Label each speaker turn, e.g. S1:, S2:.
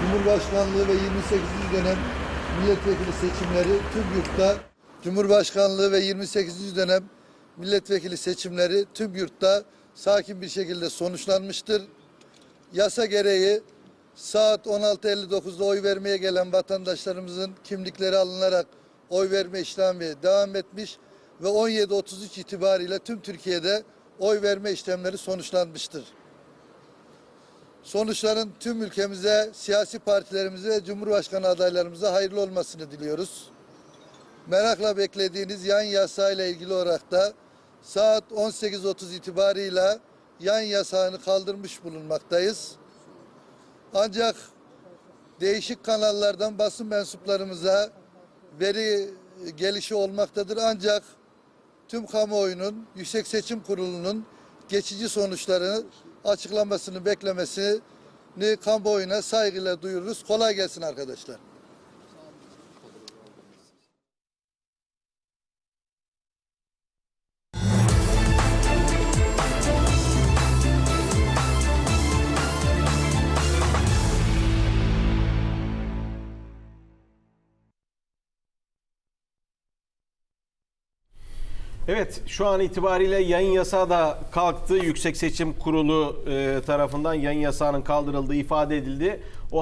S1: Cumhurbaşkanlığı ve 28. dönem milletvekili seçimleri tüm yurtta Cumhurbaşkanlığı ve 28. dönem milletvekili seçimleri tüm yurtta sakin bir şekilde sonuçlanmıştır. Yasa gereği saat 16.59'da oy vermeye gelen vatandaşlarımızın kimlikleri alınarak oy verme işlemi devam etmiş ve 17.33 itibariyle tüm Türkiye'de oy verme işlemleri sonuçlanmıştır. Sonuçların tüm ülkemize, siyasi partilerimize Cumhurbaşkanı adaylarımıza hayırlı olmasını diliyoruz. Merakla beklediğiniz yan yasayla ilgili olarak da saat 18.30 itibarıyla yan yasağını kaldırmış bulunmaktayız. Ancak değişik kanallardan basın mensuplarımıza veri gelişi olmaktadır. Ancak tüm kamuoyunun Yüksek Seçim Kurulu'nun geçici sonuçlarını açıklamasını beklemesini kamuoyuna saygıyla duyururuz. Kolay gelsin arkadaşlar.
S2: Evet şu an itibariyle yayın yasağı da kalktı. Yüksek Seçim Kurulu e, tarafından yayın yasağının kaldırıldığı ifade edildi. O